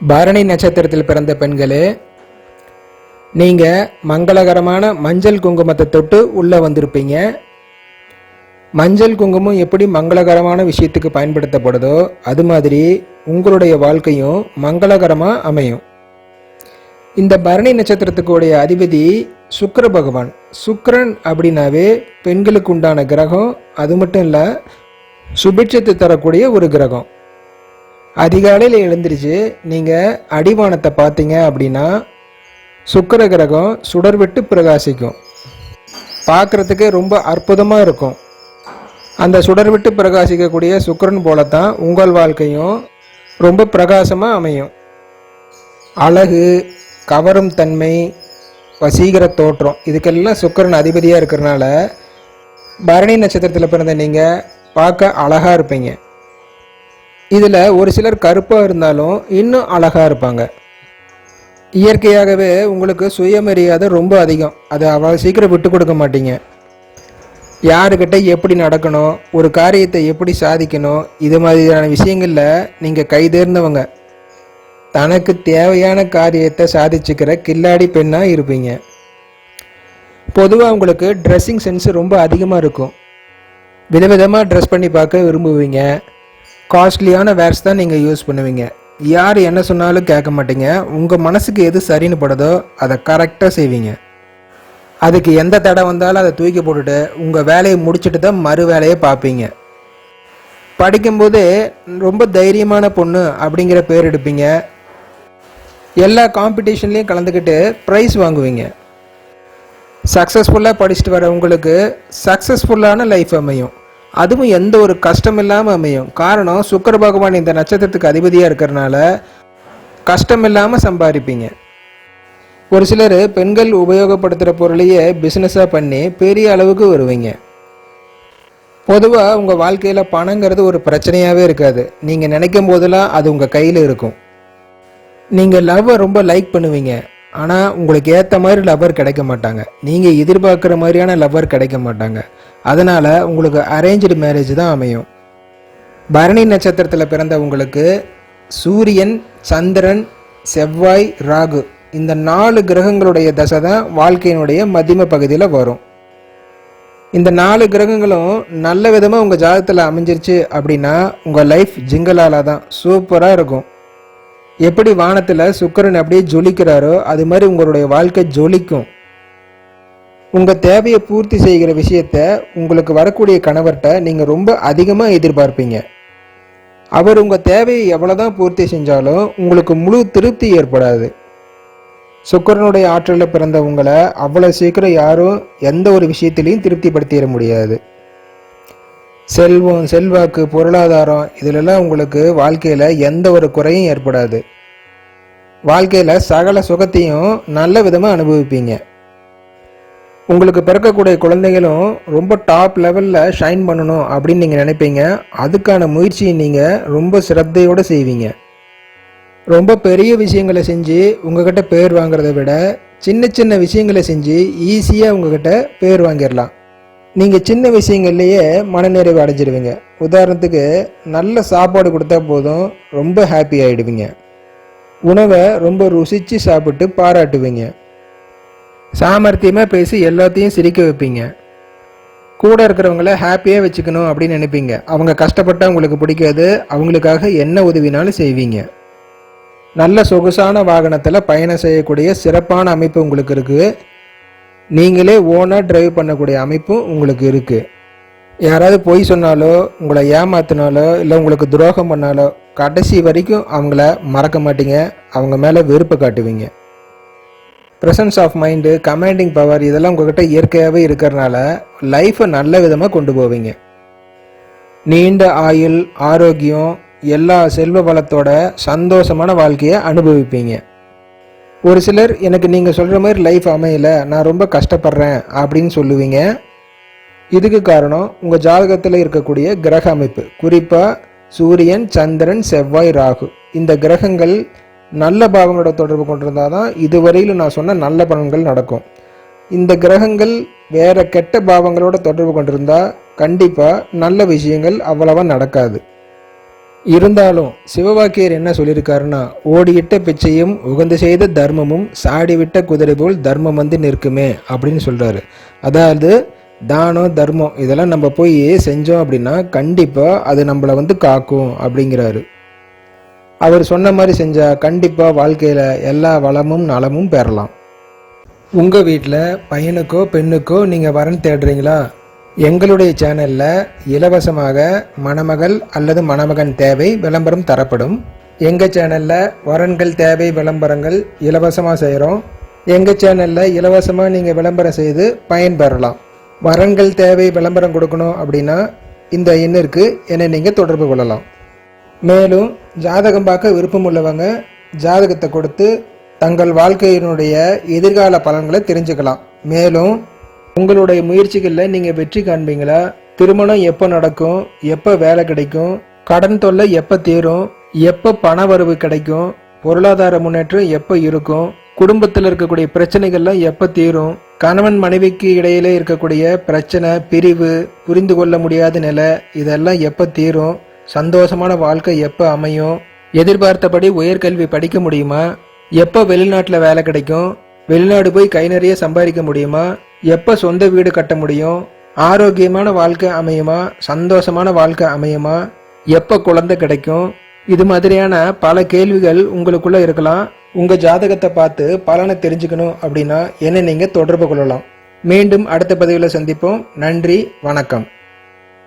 பரணி நட்சத்திரத்தில் பிறந்த பெண்களே நீங்கள் மங்களகரமான மஞ்சள் குங்குமத்தை தொட்டு உள்ளே வந்திருப்பீங்க. மஞ்சள் குங்குமம் எப்படி மங்களகரமான விஷயத்துக்கு பயன்படுத்தப்படுதோ அது மாதிரி உங்களுடைய வாழ்க்கையும் மங்களகரமாக அமையும். இந்த பரணி நட்சத்திரத்துக்குடைய அதிபதி சுக்கர பகவான். சுக்கரன் அப்படின்னாவே பெண்களுக்கு உண்டான கிரகம் அது மட்டும் இல்லை சுபிட்சத்தை தரக்கூடிய ஒரு கிரகம். அதிகாலையில் எழுந்திரிச்சு நீங்கள் அடிவானத்தை பார்த்தீங்க அப்படின்னா சுக்கிர கிரகம் சுடர் விட்டு பிரகாசிக்கும். பார்க்குறதுக்கு ரொம்ப அற்புதமாக இருக்கும். அந்த சுடர் விட்டு பிரகாசிக்கக்கூடிய சுக்கிரன் போலத்தான் உங்கள் வாழ்க்கையும் ரொம்ப பிரகாசமாக அமையும். அழகு கவரும் தன்மை வசீகர தோற்றம் இதுக்கெல்லாம் சுக்கிரன் அதிபதியாக இருக்கிறனால பரணி நட்சத்திரத்தில் பிறந்த நீங்கள் பார்க்க அழகாக இருப்பீங்க. இதில் ஒரு சிலர் கருப்பாக இருந்தாலும் இன்னும் அழகாக இருப்பாங்க. இயற்கையாகவே உங்களுக்கு சுயமரியாதை ரொம்ப அதிகம். அதை அவ்வளோ சீக்கிரம் விட்டு கொடுக்க மாட்டீங்க. யாருக்கிட்ட எப்படி நடக்கணும் ஒரு காரியத்தை எப்படி சாதிக்கணும் இது மாதிரியான விஷயங்களில் நீங்கள் கைதேர்ந்தவங்க தனக்கு தேவையான காரியத்தை சாதிச்சுக்கிற கில்லாடி பெண்ணாக இருப்பீங்க. பொதுவாக உங்களுக்கு ட்ரெஸ்ஸிங் சென்ஸ் ரொம்ப அதிகமாக இருக்கும். விதவிதமாக ட்ரெஸ் பண்ணி பார்க்க விரும்புவீங்க. காஸ்ட்லியான வேர்ஸ் தான் நீங்கள் யூஸ் பண்ணுவீங்க. யார் என்ன சொன்னாலும் கேட்க மாட்டீங்க. உங்கள் மனசுக்கு எது சரின்னு படுதோ அதை கரெக்டாக செய்வீங்க. அதுக்கு எந்த தடை வந்தாலும் அதை தூக்கி போட்டுட்டு உங்கள் வேலையை முடிச்சுட்டு தான் மறு வேலையை பார்ப்பீங்க. படிக்கும்போது ரொம்ப தைரியமான பொண்ணு அப்படிங்கிற பேர் எடுப்பீங்க. எல்லா காம்படிஷன்லேயும் கலந்துக்கிட்டு ப்ரைஸ் வாங்குவீங்க. சக்ஸஸ்ஃபுல்லாக படிச்சுட்டு வர உங்களுக்கு சக்ஸஸ்ஃபுல்லான லைஃப் அமையும். அதுவும் எந்த ஒரு கஷ்டம் இல்லாமல் அமையும். காரணம் சுக்கர பகவான் இந்த நட்சத்திரத்துக்கு அதிபதியாக இருக்கிறனால கஷ்டம் இல்லாமல் சம்பாதிப்பீங்க. ஒரு சிலர் பெண்கள் உபயோகப்படுத்துகிற பொருளையே பிஸ்னஸாக பண்ணி பெரிய அளவுக்கு வருவீங்க. பொதுவாக உங்கள் வாழ்க்கையில் பணங்கிறது ஒரு பிரச்சனையாகவே இருக்காது. நீங்கள் நினைக்கும் போதெல்லாம் அது உங்கள் கையில் இருக்கும். நீங்கள் லவ்வை ரொம்ப லைக் பண்ணுவீங்க. ஆனால் உங்களுக்கு ஏற்ற மாதிரி லவ்வர் கிடைக்க மாட்டாங்க. நீங்கள் எதிர்பார்க்குற மாதிரியான லவ்வர் கிடைக்க மாட்டாங்க. அதனால் உங்களுக்கு அரேஞ்சு மேரேஜ் தான் அமையும். பரணி நட்சத்திரத்தில் பிறந்த உங்களுக்கு சூரியன் சந்திரன் செவ்வாய் ராகு இந்த நாலு கிரகங்களுடைய தசை தான் வாழ்க்கையினுடைய மதிம பகுதியில் வரும். இந்த நாலு கிரகங்களும் நல்ல விதமாக உங்கள் ஜாதகத்தில் அமைஞ்சிருச்சு அப்படின்னா உங்கள் லைஃப் ஜிங்கலால தான் சூப்பராக இருக்கும். எப்படி வானத்தில் சுக்கரன் அப்படியே ஜொலிக்கிறாரோ அது மாதிரி உங்களுடைய வாழ்க்கை ஜொலிக்கும். உங்கள் தேவையை பூர்த்தி செய்கிற விஷயத்த உங்களுக்கு வரக்கூடிய கணவர்கிட்ட நீங்கள் ரொம்ப அதிகமாக எதிர்பார்ப்பீங்க. அவர் உங்கள் தேவையை எவ்வளோதான் பூர்த்தி செஞ்சாலும் உங்களுக்கு முழு திருப்தி ஏற்படாது. சுக்கரனுடைய ஆற்றலில் பிறந்த உங்களை அவ்வளோ சீக்கிரம் யாரும் எந்த ஒரு விஷயத்திலையும் திருப்திப்படுத்திட முடியாது. செல்வம் செல்வாக்கு பொருளாதாரம் இதிலெல்லாம் உங்களுக்கு வாழ்க்கையில் எந்த ஒரு குறையும் ஏற்படாது. வாழ்க்கையில் சகல சுகத்தையும் நல்ல விதமாக அனுபவிப்பீங்க. உங்களுக்கு பிறக்கக்கூடிய குழந்தைகளும் ரொம்ப டாப் லெவலில் ஷைன் பண்ணணும் அப்படின்னு நீங்கள் நினைப்பீங்க. அதுக்கான முயற்சியை நீங்கள் ரொம்ப சிரத்தையோடு செய்வீங்க. ரொம்ப பெரிய விஷயங்களை செஞ்சு உங்ககிட்ட பேர் வாங்குறத விட சின்ன சின்ன விஷயங்களை செஞ்சு ஈஸியாக உங்ககிட்ட பேர் வாங்கிடலாம். நீங்கள் சின்ன விஷயங்கள்லேயே மனநிறைவு அடைஞ்சிடுவீங்க. உதாரணத்துக்கு நல்ல சாப்பாடு கொடுத்தா போதும் ரொம்ப ஹாப்பி ஆகிடுவீங்க உணவை ரொம்ப ருசித்து சாப்பிட்டு பாராட்டுவீங்க. சாமர்த்தியமாக பேசி எல்லாத்தையும் சிரிக்க வைப்பீங்க. கூட இருக்கிறவங்கள ஹாப்பியாக வச்சுக்கணும் அப்படின்னு நினைப்பீங்க. அவங்க கஷ்டப்பட்டால் உங்களுக்கு பிடிக்காது அவங்களுக்காக என்ன உதவினாலும் செய்வீங்க. நல்ல சொகுசான வாகனத்தில் பயணம் செய்யக்கூடிய சிறப்பான அமைப்பு உங்களுக்கு இருக்குது நீங்களே ஓனாக ட்ரைவ் பண்ணக்கூடிய அமைப்பும் உங்களுக்கு இருக்குது யாராவது பொய் சொன்னாலோ உங்களை ஏமாத்தினாலோ இல்லை உங்களுக்கு துரோகம் பண்ணாலோ கடைசி வரைக்கும் அவங்கள மறக்க மாட்டீங்க. அவங்க மேலே வெறுப்பு காட்டுவீங்க. Presence of mind commanding power இதெல்லாம் உங்ககிட்ட இயற்கையாகவே இருக்கிறனால லைஃப்பை நல்ல விதமாக கொண்டு போவீங்க. நீண்ட ஆயுள் ஆரோக்கியம் எல்லா செல்வ வளத்தோட சந்தோஷமான வாழ்க்கையை அனுபவிப்பீங்க. ஒரு சிலர் எனக்கு நீங்கள் சொல்கிற மாதிரி லைஃப் அமையலை நான் ரொம்ப கஷ்டப்படுறேன் அப்படின்னு சொல்லுவீங்க. இதுக்கு காரணம் உங்கள் ஜாதகத்தில் இருக்கக்கூடிய கிரக அமைப்பு. குறிப்பாக சூரியன் சந்திரன் செவ்வாய் ராகு. இந்த கிரகங்கள் நல்ல பாவங்களோட தொடர்பு கொண்டிருந்தால் தான் இதுவரையிலும் நான் சொன்ன நல்ல பலன்கள் நடக்கும். இந்த கிரகங்கள் வேறு கெட்ட பாவங்களோட தொடர்பு கொண்டிருந்தால் கண்டிப்பாக நல்ல விஷயங்கள் அவ்வளவா நடக்காது. இருந்தாலும் சிவவாக்கியர் என்ன சொல்லியிருக்காருன்னா ஓடியிட்ட பிச்சையும் உகந்து செய்த தர்மமும் சாடிவிட்ட குதிரை போல் தர்மம் வந்து நிற்குமே அப்படின்னு சொல்கிறாரு அதாவது தானம் தர்மம் இதெல்லாம் நம்ம போய் செஞ்சோம் அப்படின்னா கண்டிப்பாக அது நம்மளை வந்து காக்கும் அப்படிங்கிறாரு. அவர் சொன்ன மாதிரி செஞ்சால் கண்டிப்பாக வாழ்க்கையில் எல்லா வளமும் நலமும் பெறலாம். உங்கள் வீட்டில் பையனுக்கோ பெண்ணுக்கோ நீங்கள் வரன் தேடுறீங்களா? எங்களுடைய சேனலில் இலவசமாக மணமகள் அல்லது மணமகன் தேவை விளம்பரம் தரப்படும். எங்கள் சேனலில் வரன்கள் தேவை விளம்பரங்கள் இலவசமாக செய்கிறோம் எங்கள் சேனலில் இலவசமாக நீங்கள் விளம்பரம் செய்து பயன்பெறலாம். வரன்கள் தேவை விளம்பரம் கொடுக்கணும் அப்படின்னா இந்த எண்ணிற்கு என்னை நீங்கள் தொடர்பு கொள்ளலாம். மேலும் ஜாதகம் பார்க்க விருப்பம் உள்ளவங்க ஜாதகத்தை கொடுத்து தங்கள் வாழ்க்கையினுடைய எதிர்கால பலன்களை தெரிஞ்சுக்கலாம். மேலும் உங்களுடைய முயற்சிகளில் நீங்கள் வெற்றி காண்பீங்களா? திருமணம் எப்போ நடக்கும்? எப்போ வேலை கிடைக்கும்? கடன் தொல்லை எப்போ தீரும்? எப்போ பண வரவு கிடைக்கும்? பொருளாதார முன்னேற்றம் எப்போ இருக்கும்? குடும்பத்தில் இருக்கக்கூடிய பிரச்சனைகள்லாம் எப்போ தீரும்? கணவன் மனைவிக்கு இடையிலே இருக்கக்கூடிய பிரச்சனை பிரிவு புரிந்து கொள்ள முடியாத நிலை இதெல்லாம் எப்போ தீரும்? சந்தோஷமான வாழ்க்கை எப்போ அமையும்? எதிர்பார்த்தபடி உயர்கல்வி படிக்க முடியுமா? எப்போ வெளிநாட்டில் வேலை கிடைக்கும்? வெளிநாடு போய் கை நிறைய சம்பாதிக்க முடியுமா? எப்போ சொந்த வீடு கட்ட முடியும்? ஆரோக்கியமான வாழ்க்கை அமையுமா? சந்தோஷமான வாழ்க்கை அமையுமா? எப்போ குழந்தை கிடைக்கும்? இது மாதிரியான பல கேள்விகள் உங்களுக்குள்ள இருக்கலாம். உங்க ஜாதகத்தை பார்த்து பலனை தெரிஞ்சுக்கணும் அப்படின்னா என்ன நீங்க தொடர்பு கொள்ளலாம். மீண்டும் அடுத்த பதிவில் சந்திப்போம். நன்றி வணக்கம்.